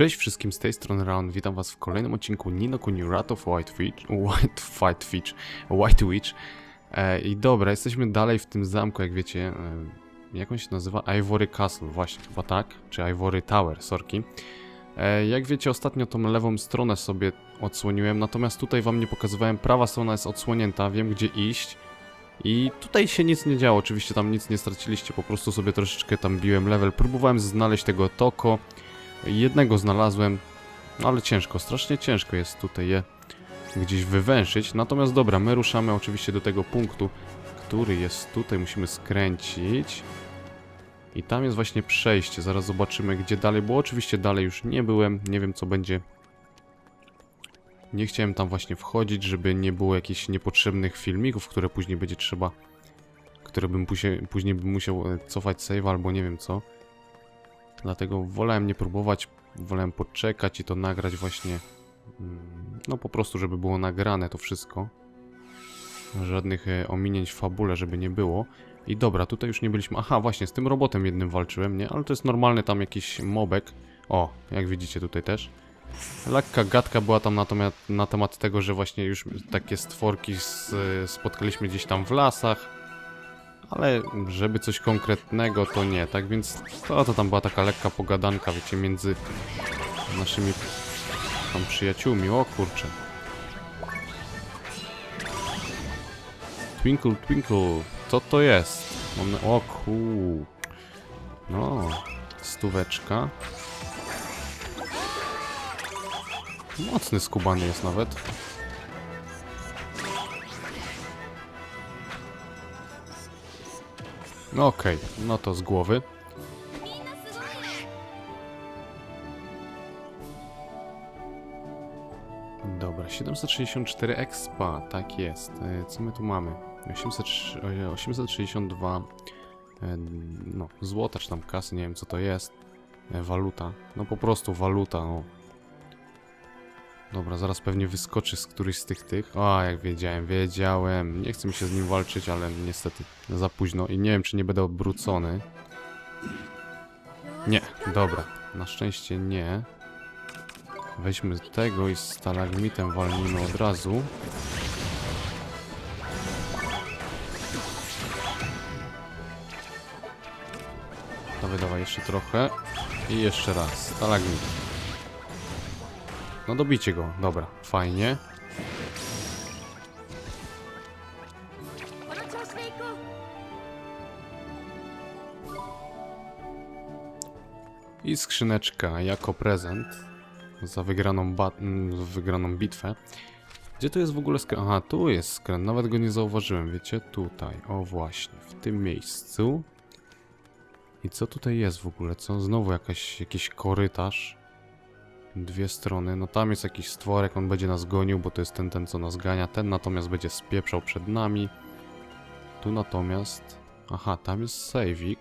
Cześć wszystkim z tej strony Raon, witam was w kolejnym odcinku Nino Kuni Rat of White Witch, White Fight Witch, White Witch. E, I dobra, jesteśmy dalej w tym zamku, jak wiecie, e, jak on się nazywa? Ivory Castle, właśnie, chyba tak, czy Ivory Tower, sorki. E, jak wiecie, ostatnio tą lewą stronę sobie odsłoniłem, natomiast tutaj wam nie pokazywałem, prawa strona jest odsłonięta, wiem gdzie iść. I tutaj się nic nie działo, oczywiście tam nic nie straciliście, po prostu sobie troszeczkę tam biłem level, próbowałem znaleźć tego toko, Jednego znalazłem, ale ciężko, strasznie ciężko jest tutaj je gdzieś wywęszyć. Natomiast dobra, my ruszamy oczywiście do tego punktu, który jest tutaj, musimy skręcić. I tam jest właśnie przejście, zaraz zobaczymy gdzie dalej, bo oczywiście dalej już nie byłem, nie wiem co będzie. Nie chciałem tam właśnie wchodzić, żeby nie było jakichś niepotrzebnych filmików, które później będzie trzeba, które bym później, później bym musiał e, cofać save albo nie wiem co. Dlatego wolałem nie próbować, wolałem poczekać i to nagrać właśnie, mm, no po prostu, żeby było nagrane to wszystko. Żadnych e, ominięć w fabule, żeby nie było. I dobra, tutaj już nie byliśmy, aha właśnie, z tym robotem jednym walczyłem, nie? Ale to jest normalny tam jakiś mobek. O, jak widzicie tutaj też. Lekka gadka była tam na temat, na temat tego, że właśnie już takie stworki z, spotkaliśmy gdzieś tam w lasach. Ale żeby coś konkretnego to nie, tak więc to, to tam była taka lekka pogadanka, wiecie, między naszymi tam przyjaciółmi, o kurczę. Twinkle, twinkle, co to jest? Mam na... O ku. No, stóweczka. Mocny skubany jest nawet. No okej, no to z głowy. Dobra, 764 expa, tak jest. E, Co my tu mamy? 800, e, 862 e, no, złota czy tam kasy, nie wiem co to jest. E, Waluta, no po prostu waluta, no. Dobra, zaraz pewnie wyskoczy z któryś z tych tych. A, jak wiedziałem, wiedziałem. Nie chcę mi się z nim walczyć, ale niestety za późno i nie wiem, czy nie będę obrócony. Nie, dobra. Na szczęście nie. Weźmy tego i stalagmitem walnijmy od razu. Dawaj, dawaj, jeszcze trochę. I jeszcze raz. Stalagmit. No dobicie go, dobra, fajnie. I skrzyneczka jako prezent za wygraną, wygraną bitwę. Gdzie tu jest w ogóle skręt? Aha, tu jest skręt. Nawet go nie zauważyłem, wiecie? Tutaj, o właśnie, w tym miejscu. I co tutaj jest w ogóle? Co? Znowu jakaś, jakiś korytarz. Dwie strony, no tam jest jakiś stworek, on będzie nas gonił, bo to jest ten, ten co nas gania. Ten natomiast będzie spieprzał przed nami. Tu natomiast... Aha, tam jest sejwik.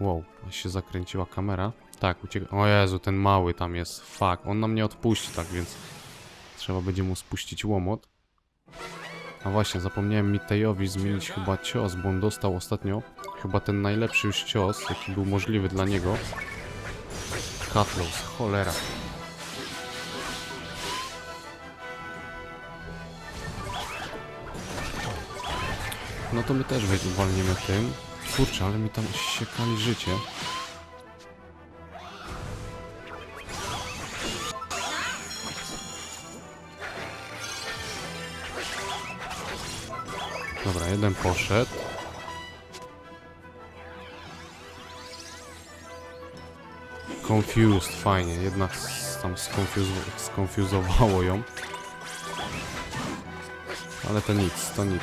Wow, się zakręciła kamera. Tak, ucieka. O Jezu, ten mały tam jest. Fuck, on nam nie odpuści, tak więc trzeba będzie mu spuścić łomot. A właśnie, zapomniałem Mitejowi zmienić chyba cios, bo on dostał ostatnio chyba ten najlepszy już cios, jaki był możliwy dla niego. Cutlass, cholera. No to my też walniemy tym. Kurczę, ale mi tam siekali życie. Dobra, jeden poszedł. Confused, fajnie, jednak tam skonfuzowało ją. Ale to nic, to nic.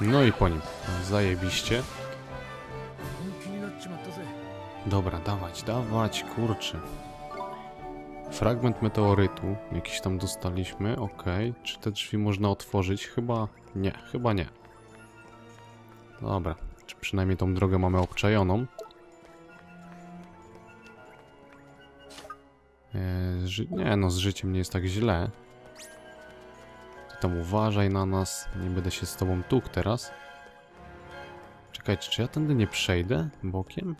No i po nim. Zajebiście. Dobra, dawać, dawać, kurczę. Fragment meteorytu, jakiś tam dostaliśmy, okej. Czy te drzwi można otworzyć? Chyba nie, chyba nie. Dobra, czy przynajmniej tą drogę mamy obczajoną. Ży nie no, z życiem nie jest tak źle. tam uważaj na nas. Nie będę się z tobą tuk teraz. Czekajcie, czy ja tędy nie przejdę bokiem?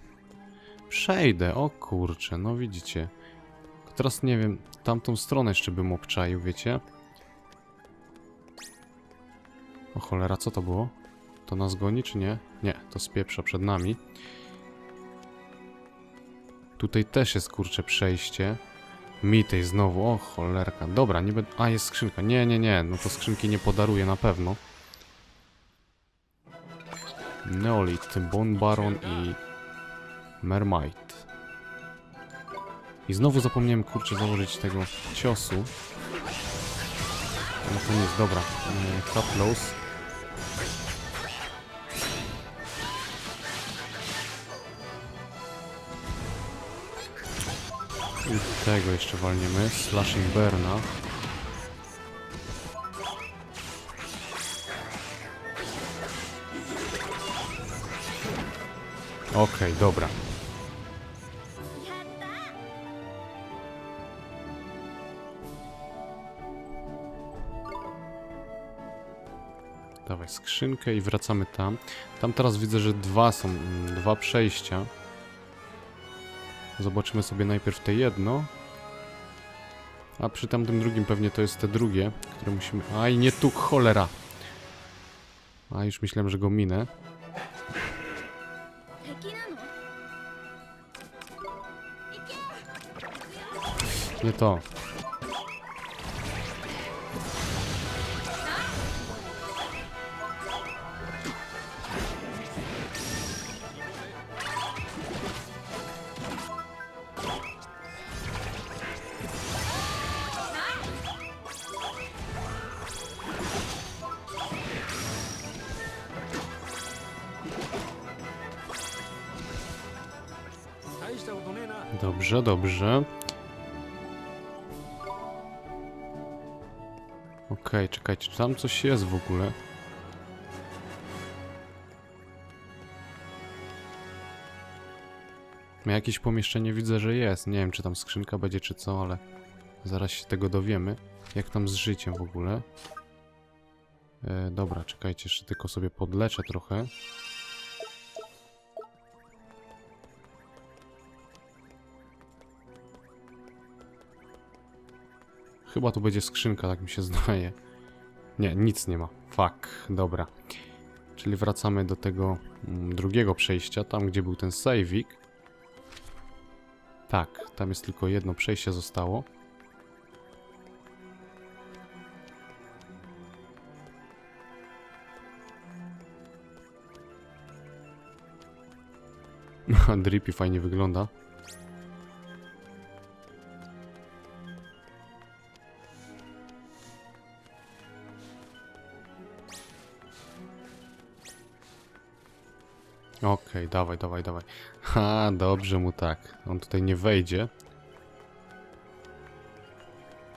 Przejdę, o kurczę, no widzicie. Teraz nie wiem, tamtą stronę jeszcze bym obczaił, wiecie? O cholera, co to było? To nas goni, czy nie? Nie, to spieprza przed nami. Tutaj też jest, kurczę, przejście. Mitej znowu, o cholerka. Dobra, nie będę... A, jest skrzynka. Nie, nie, nie, no to skrzynki nie podaruję na pewno. Neolit, Bone Baron i Mermite. I znowu zapomniałem, kurczę, założyć tego ciosu. No to nie jest, dobra. Yy, Cutlass. I tego jeszcze walniemy. Slashing Burna. Okej, dobra. skrzynkę i wracamy tam. Tam teraz widzę, że dwa są, mm, dwa przejścia. Zobaczymy sobie najpierw te jedno. A przy tamtym drugim pewnie to jest te drugie, które musimy... Aj, nie tu, cholera! A, już myślałem, że go minę. Nie to. Dobrze, dobrze. Okej, czekajcie, czy tam coś jest w ogóle? Ja Jakieś pomieszczenie widzę, że jest. Nie wiem, czy tam skrzynka będzie, czy co, ale zaraz się tego dowiemy. Jak tam z życiem w ogóle? E, dobra, czekajcie, jeszcze tylko sobie podleczę trochę. Chyba tu będzie skrzynka, tak mi się zdaje. Nie, nic nie ma. Fuck, dobra. Czyli wracamy do tego mm, drugiego przejścia, tam gdzie był ten saveik. Tak, tam jest tylko jedno przejście zostało. Drippy fajnie wygląda. Okej, dawaj, dawaj, dawaj. Ha, dobrze mu tak. On tutaj nie wejdzie.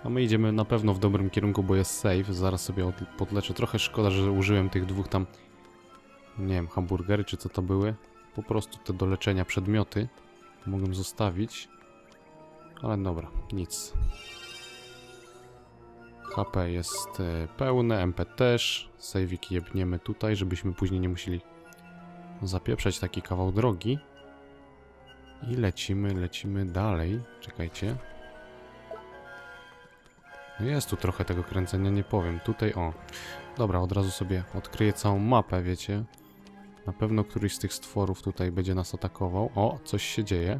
A my idziemy na pewno w dobrym kierunku, bo jest safe. Zaraz sobie od- podleczę. Trochę szkoda, że użyłem tych dwóch tam, nie wiem, hamburgery czy co to były. Po prostu te do leczenia przedmioty. Mogłem zostawić. Ale dobra, nic. HP jest e, pełne, MP też. Save'ik jebniemy tutaj, żebyśmy później nie musieli zapieprzać taki kawał drogi. I lecimy, lecimy dalej. Czekajcie. No Jest tu trochę tego kręcenia, nie powiem. Tutaj, o. Dobra, od razu sobie odkryję całą mapę, wiecie. Na pewno któryś z tych stworów tutaj będzie nas atakował. O, coś się dzieje.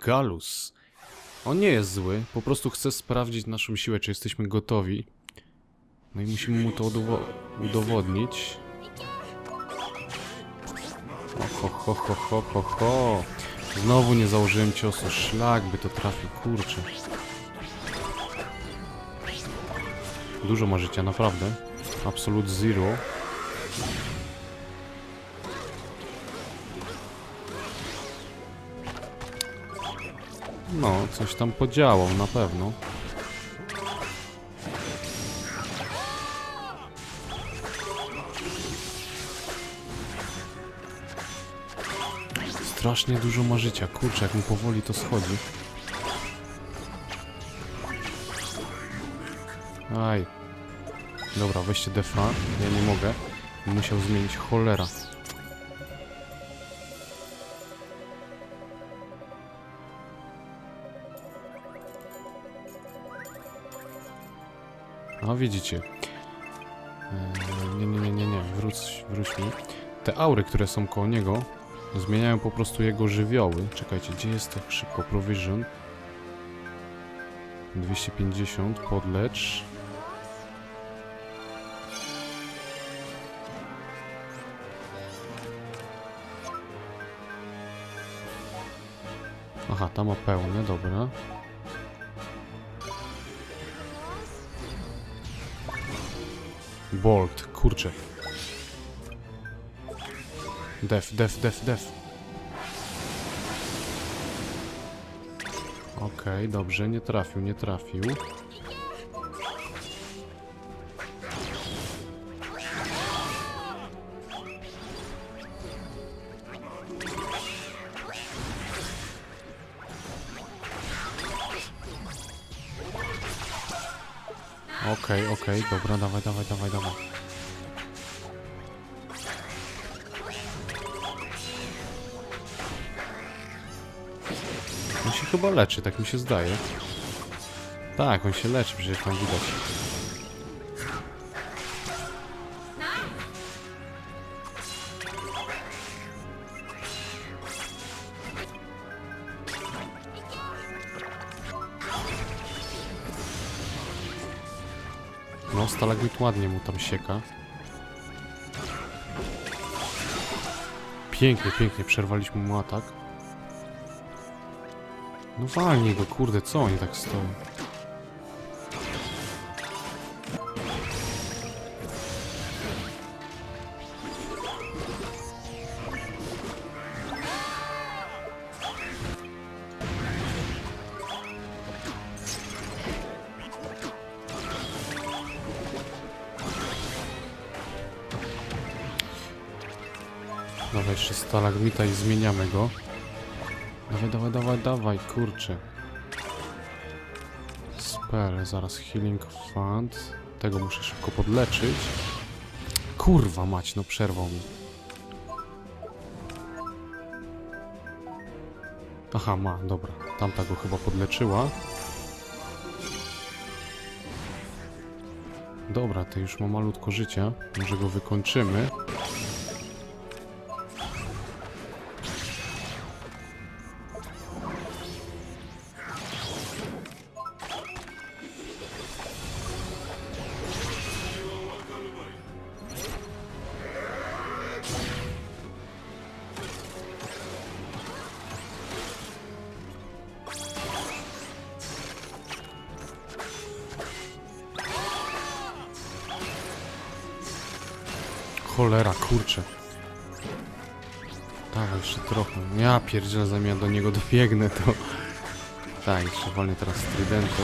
Galus. On nie jest zły, po prostu chce sprawdzić naszą siłę, czy jesteśmy gotowi. No i musimy mu to udowo- udowodnić. O, ho, ho, ho, ho, ho, ho. Znowu nie założyłem ciosu. Szlak by to trafił, kurczę. Dużo ma życia, naprawdę. Absolute zero. No, coś tam podziałał na pewno. Strasznie dużo ma życia, kurczę, jak mu powoli to schodzi. Aj. Dobra, weźcie defa, ja nie mogę. Musiał zmienić cholera. No widzicie. Eee, nie, nie, nie, nie, nie, wróć, wróć mi. Te aury, które są koło niego, zmieniają po prostu jego żywioły. Czekajcie, gdzie jest tak szybko? Provision. 250, podlecz. Aha, tam ma pełne, dobra. Bolt, kurczę. Def, def, def, def. Okej, dobrze, nie trafił, nie trafił. Okej, okej, dobra, dawaj, dawaj, dawaj, dawaj. On się chyba leczy, tak mi się zdaje. Tak, on się leczy, przecież tam widać. Stalagmit ładnie mu tam sieka. Pięknie, pięknie, przerwaliśmy mu atak. No walnij go, kurde, co oni tak stoją? Dawaj jeszcze stalagmita i zmieniamy go. Dawaj, dawaj, dawaj, dawaj, kurczę. Spell, zaraz healing fund. Tego muszę szybko podleczyć. Kurwa mać, no przerwał mi. Aha, ma, dobra. Tamta go chyba podleczyła. Dobra, to już ma malutko życia. Może go wykończymy. Cholera, kurczę. Dawaj, jeszcze trochę. Ja pierdzielę, zanim ja do niego dobiegnę, to... Tak, jeszcze walnie teraz tridentu.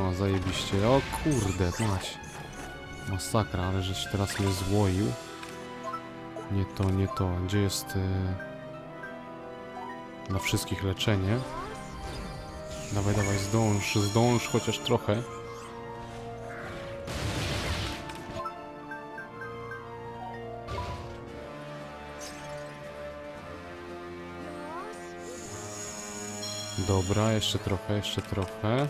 O, zajebiście. O kurde, mać. Masakra, ale żeś teraz mnie złoił. Nie to, nie to. Gdzie jest... Dla wszystkich leczenie. Dawaj, dawaj, zdąż, zdąż chociaż trochę. Dobra, jeszcze trochę, jeszcze trochę.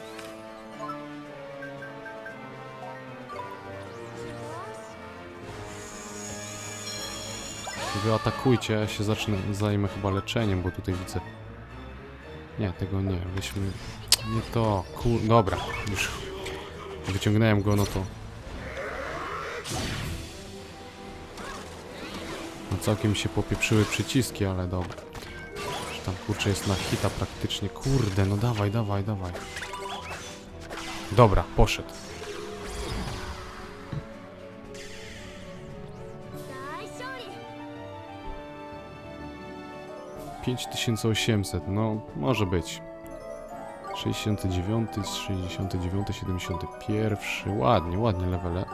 Wy atakujcie, ja się zacznę, zajmę chyba leczeniem, bo tutaj widzę Nie, tego nie. Weźmy... Nie to. Kur... Dobra, już wyciągnąłem go, no to... No całkiem się popieprzyły przyciski, ale dobra tam kurczę jest na hita praktycznie. Kurde, no dawaj, dawaj, dawaj. Dobra, poszedł. Pięć tysięcy osiemset, no może być. 69, 69, 71, ładnie, ładnie levele.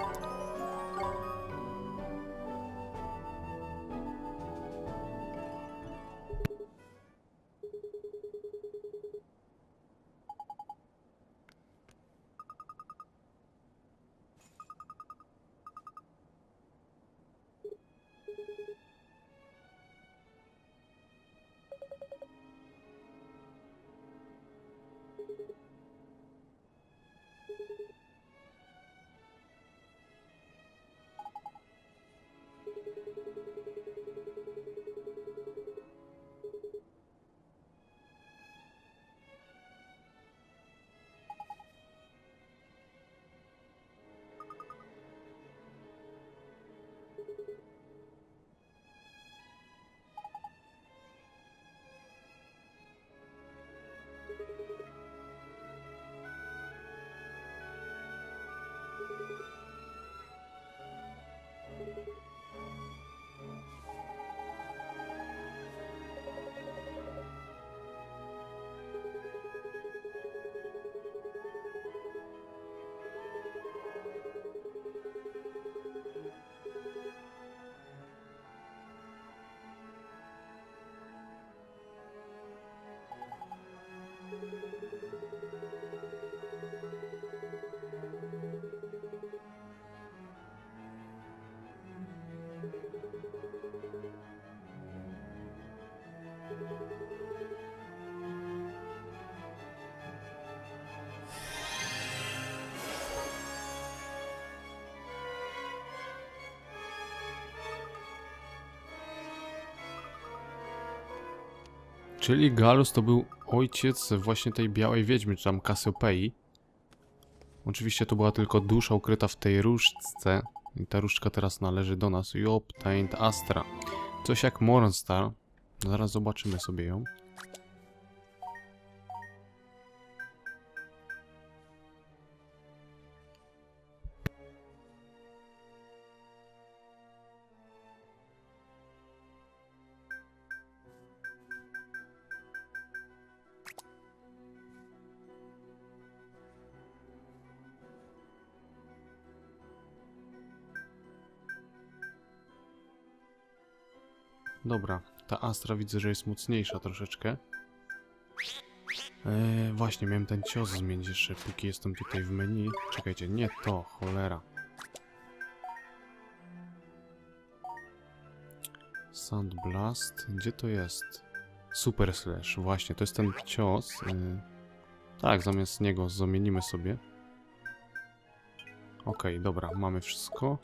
Czyli Galus to był ojciec właśnie tej białej wiedźmy, czy tam Kasiopei. Oczywiście to była tylko dusza ukryta w tej różdżce. I ta różdżka teraz należy do nas. Obtained Astra. Coś jak Mornstar. Zaraz zobaczymy sobie ją. Dobra, ta Astra widzę, że jest mocniejsza troszeczkę. Eee, właśnie, miałem ten cios zmienić jeszcze, póki jestem tutaj w menu. Czekajcie, nie to, cholera. Sand Blast, gdzie to jest? Super Slash, właśnie, to jest ten cios. Yy, tak, zamiast niego zamienimy sobie. Okej, dobra, mamy wszystko.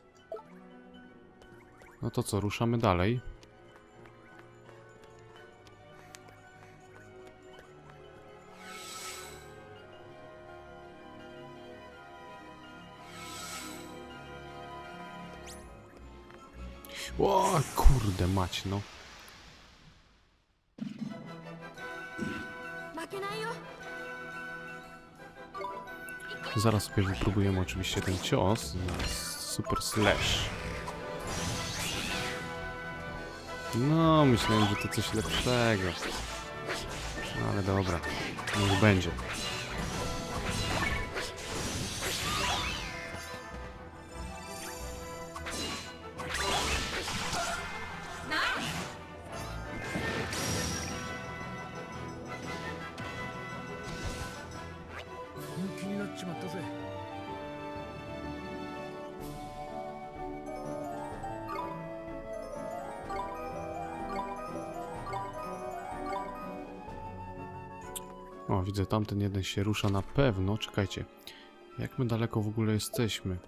No to co, ruszamy dalej. O, kurde mać, no. Zaraz pierw próbujemy oczywiście ten cios na super slash. No, myślałem, że to coś lepszego. No ale dobra, niech będzie. Widzę, tamten jeden się rusza na pewno. Czekajcie, jak my daleko w ogóle jesteśmy?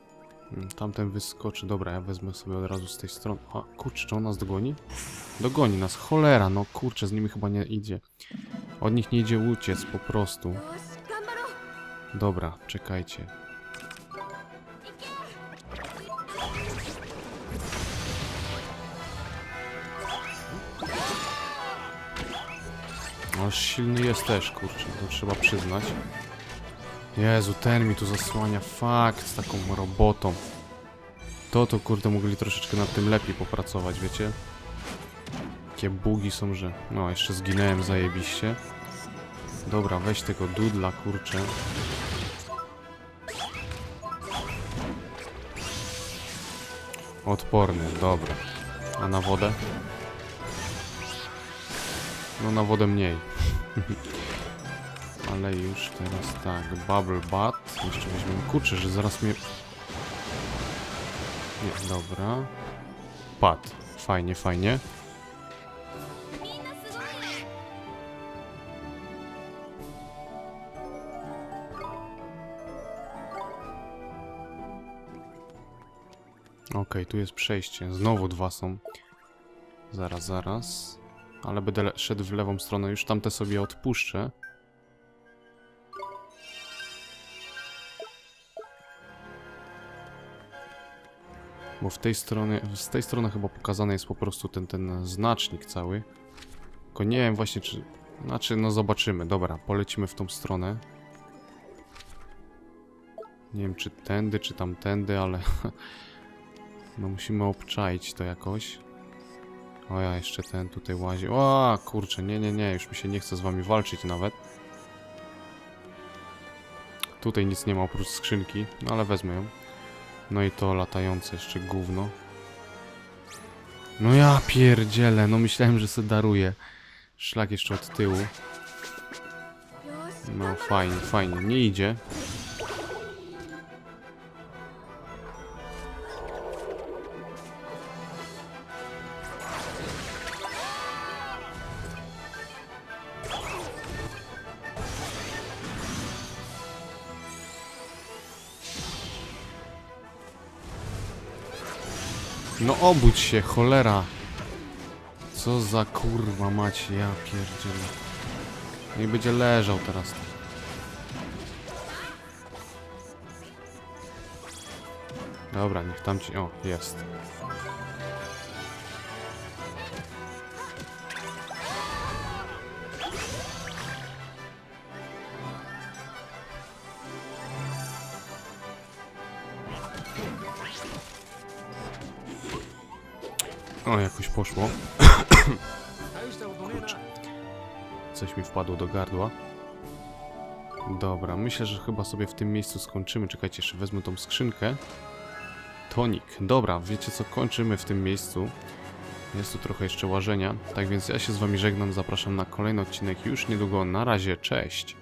Hmm, tamten wyskoczy. Dobra, ja wezmę sobie od razu z tej strony. A, kurczę, czy on nas dogoni? Dogoni nas, cholera, no kurczę, z nimi chyba nie idzie. Od nich nie idzie uciec po prostu. Dobra, czekajcie. No silny jest też, kurczę, to trzeba przyznać. Jezu, ten mi tu zasłania, fakt, z taką robotą. To to, kurde, mogli troszeczkę nad tym lepiej popracować, wiecie? Jakie bugi są, że... No, jeszcze zginąłem zajebiście. Dobra, weź tego dudla, kurczę. Odporny, dobra. A na wodę? No na wodę mniej. Ale już teraz tak, Bubble Bat. Jeszcze weźmiemy kurczę, że zaraz mnie... Nie, dobra. Pat. Fajnie, fajnie. Okej, okay, tu jest przejście. Znowu dwa są. Zaraz, zaraz. Ale będę szedł w lewą stronę. Już tamte sobie odpuszczę. Bo w tej stronie, z tej strony chyba pokazany jest po prostu ten, ten znacznik cały. Tylko nie wiem właśnie czy... Znaczy, no zobaczymy. Dobra, polecimy w tą stronę. Nie wiem czy tędy, czy tamtędy, ale... No musimy obczaić to jakoś. O ja jeszcze ten tutaj łazi. O kurczę, nie, nie, nie, już mi się nie chce z wami walczyć nawet. Tutaj nic nie ma oprócz skrzynki, no ale wezmę ją. No i to latające jeszcze gówno. No ja pierdzielę, no myślałem, że se daruję. Szlak jeszcze od tyłu. No fajnie, fajnie, nie idzie. Obudź się, cholera. Co za kurwa macie, ja pierdzielę. I będzie leżał teraz. Dobra, niech tam ci... O, jest. O, jakoś poszło. Kurczę. Coś mi wpadło do gardła. Dobra, myślę, że chyba sobie w tym miejscu skończymy. Czekajcie, jeszcze wezmę tą skrzynkę. Tonik. Dobra, wiecie co, kończymy w tym miejscu. Jest tu trochę jeszcze łażenia. Tak więc ja się z wami żegnam, zapraszam na kolejny odcinek już niedługo. Na razie, cześć!